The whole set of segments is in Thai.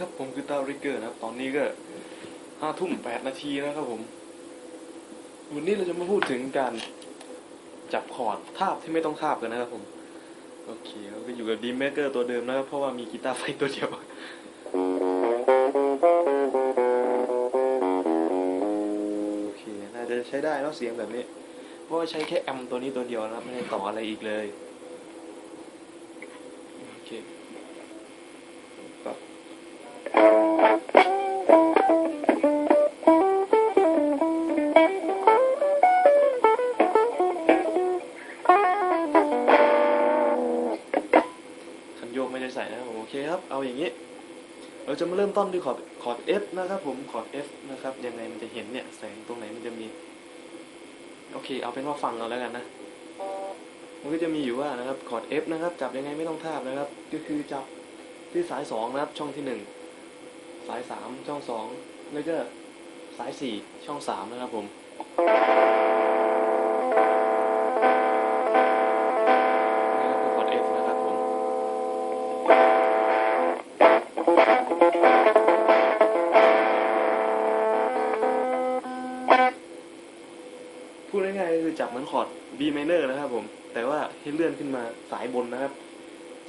ครับผมคือตาริกเกอร์นะครับ ตอนนี้ก็ห้าทุ่มแปดนาทีนะครับผม วันนี้เราจะมาพูดถึงการจับคอร์ดทาบที่ไม่ต้องทาบกันนะครับผม โอเคก็อยู่กับดีเมเกอร์ตัวเดิมนะครับ เพราะว่ามีกีตาร์ไฟตัวเดียวโอเคน่าจะใช้ได้เนอะเสียงแบบนี้ เพราะว่าใช้แค่แอมตัวนี้ตัวเดียวนะครับไม่ได้ต่ออะไรอีกเลย เราจะมาเริ่มต้นด้วยคอร์ดคอร์ด F นะครับ ผมคอร์ด F นะครับยังไงมันจะเห็นเนี่ยแสงตรงไหนมันจะมี โอเค เอาเป็นว่าฟังเอาแล้วกันนะมันก็จะมีอยู่ว่านะครับคอร์ด F นะครับ จับยังไงไม่ต้องทาบนะครับ ก็คือจับที่สายสองนะครับ ช่องที่หนึ่งสายสามช่องสองแล้วก็สายสี่ช่องสามนะครับผม พูดง่ายๆก็คือจับเหมือนคอร์ด B minor นะครับผมแต่ว่าให้เลื่อนขึ้นมาสายบนนะครับ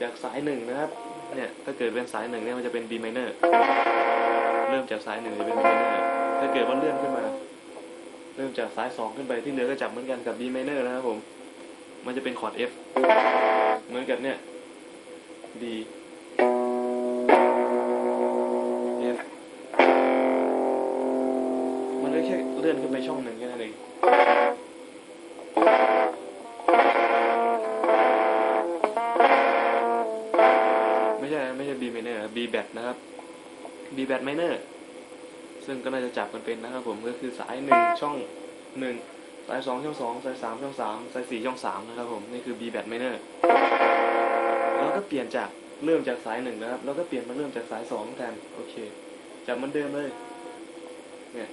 จากสายหนึ่งนะครับเนี่ยถ้าเกิดเป็นสายหนึ่งเนี่ยมันจะเป็น B minor เริ่มจากสายหนึ่งจะเป็น B minor ถ้าเกิดว่าเลื่อนขึ้นมา เริ่มจากสายสองขึ้นไปที่เหลือก็จับเหมือนกันกับ B minor นะครับผมมันจะเป็นคอร์ด F เหมือนกับเนี่ย D F มันก็แค่เลื่อนขึ้นไปช่องหนึ่งแค่นั้นเอง ไม่ใช่ไม่ใช่ B minor B bat นะครับ B bat minor ซึ่งก็น่าจะจับกันเป็นนะครับผมก็คือสายหนึ่งช่องหนึ่งสายสองช่องสองสายสามช่องสามสายสี่ช่องสามนะครับผมนี่คือ B bat minor แล้วก็เปลี่ยนจากเริ่มจากสายหนึ่งนะครับ แล้วก็เปลี่ยนมาเริ่มจากสายสองแทนโอเคจับมันเดิมเลยเนี่ย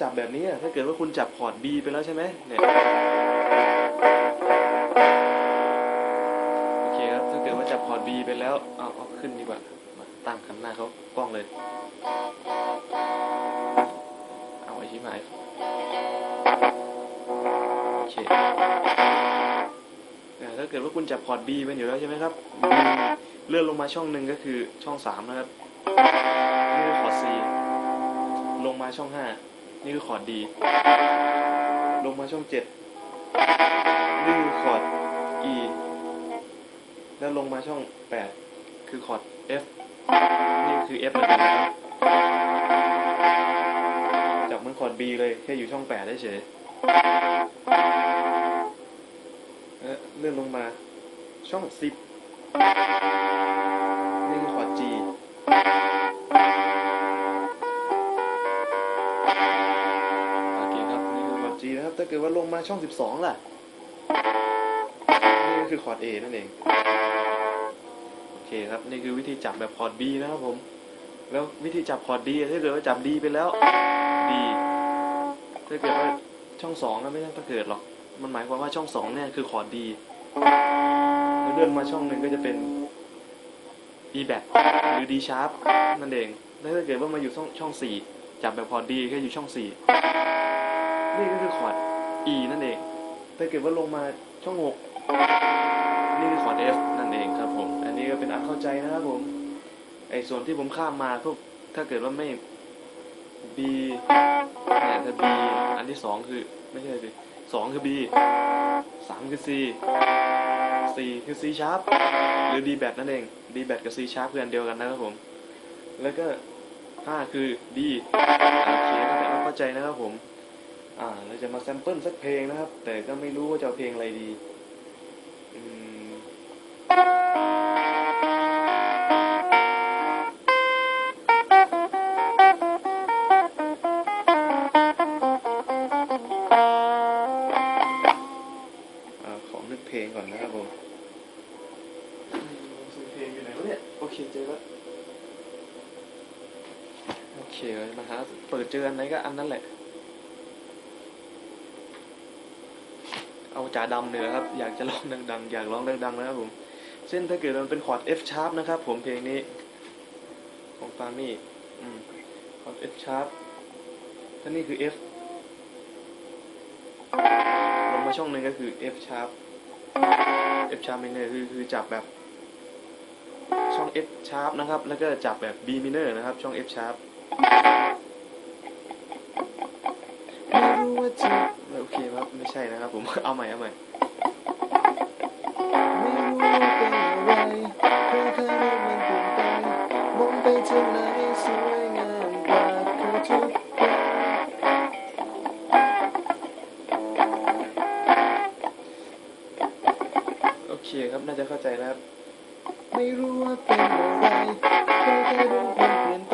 จับแบบนี้ ถ้าเกิดว่าคุณจับคอร์ด B ไปแล้วใช่ไหมเนี่ยโอเคครับ ถ้าเกิดว่าจับคอร์ด B ไปแล้วเอาเอาขึ้นดีกว่ามาตั้งขันหน้าเขากล้องเลย เอาไว้ชิบหายโอเคอ่าถ้าเกิดว่าคุณจับคอร์ด B เป็นอยู่แล้วใช่ไหมครับ B เลื่อนลงมาช่องหนึ่งก็คือช่องสามนะครับนี่คือคอร์ด C ลงมาช่องห้า นี่คือคอร์ด D ลงมาช่องเจ็ดนี่คือคอร์ด E แล้วลงมาช่องแปดคือคอร์ด F นี่คือ F เหมือนกันนะครับจับเหมือนคอร์ด B เลยแค่อยู่ช่องแปดได้เฉยเอ่อเลื่อนลงมาช่องสิบ G นะครับ ถ้าเกิดว่าลงมาช่อง 12 ล่ะ นี่ก็คือคอร์ด A นั่นเอง โอเคครับ นี่คือวิธีจับแบบคอร์ด B นะครับผม แล้ววิธีจับคอร์ด D ถ้าเกิดว่าจับ D ไปแล้ว D ถ้าเกิดว่าช่อง2ก็ไม่ต้องเกิดหรอก มันหมายความว่าช่อง2เนี่ยคือคอร์ด D แล้วเลื่อนมาช่องหนึ่งก็จะเป็น E bat หรือ D sharp นั่นเอง แล้วถ้าเกิดว่ามาอยู่ช่องช่อง4จับแบบคอร์ด D แค่อยู่ช่อง4 นี่ก็คือคอร์ด E นั่นเองถ้าเกิดว่าลงมาช่อง6นี่คือคอร์ด F นั่นเองครับผม อันนี้ก็เป็นอันเข้าใจนะครับผม ไอ้ส่วนที่ผมข้ามมาพวกถ้าเกิดว่าไม่ B เนี่ยถ้า B อันที่สองคือไม่ใช่สิสองคือ B สามคือ C สี่คือ C sharp หรือ D bat นั่นเอง D bat กับ C sharp คืออันเดียวกันนะครับผม แล้วก็ห้าคือ D โอเคก็เป็นอันเข้าใจนะครับผม อ่าเราจะมาแซมเปิลสักเพลงนะครับ แต่ก็ไม่รู้ว่าจะเอาเพลงอะไรดีอืมอ่าขอนึกเพลงก่อนนะครับผมอืมเพลงอยู่ไหนวะเนี่ย โอเคเจอแล้วมาหาเปิดเจออันไหนก็อันนั้นแหละ เอาจ่าดำเหนือครับ อยากจะร้องดัง ๆ อยากร้องดังๆนะครับผมเช่นถ้าเกิดมันเป็นคอร์ด F sharp นะครับ ผมเพลงนี้ของฟามี่คอร์ด F sharp ถ้านี่คือ F ลงมาช่องหนึ่งก็คือ F sharp F sharp minor คือคือจับแบบช่อง F sharp นะครับ แล้วก็จับแบบ B minor นะครับ ช่อง F sharp ใช่นะครับ ผมเอาใหม่เอาใหม่น่างไหนสวยงามกว่าคือทุกครั้งโอเคครับน่าจะเข้าใจนะครับไม่รู้ว่าเป็นอะไรแค่แค่รู้มันเปลี่ยน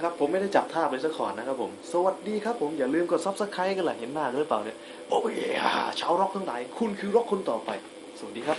นไหมครับ ผมไม่ได้จับท่าไปสักขอนนะครับผม สวัสดีครับผม อย่าลืมกดซับสไครต์กันล่ะเห็นหน้าหรือเปล่าเนี่ย โอ้ยชาวร็อกทั้งหลาย คุณคือร็อกคนต่อไป สวัสดีครับ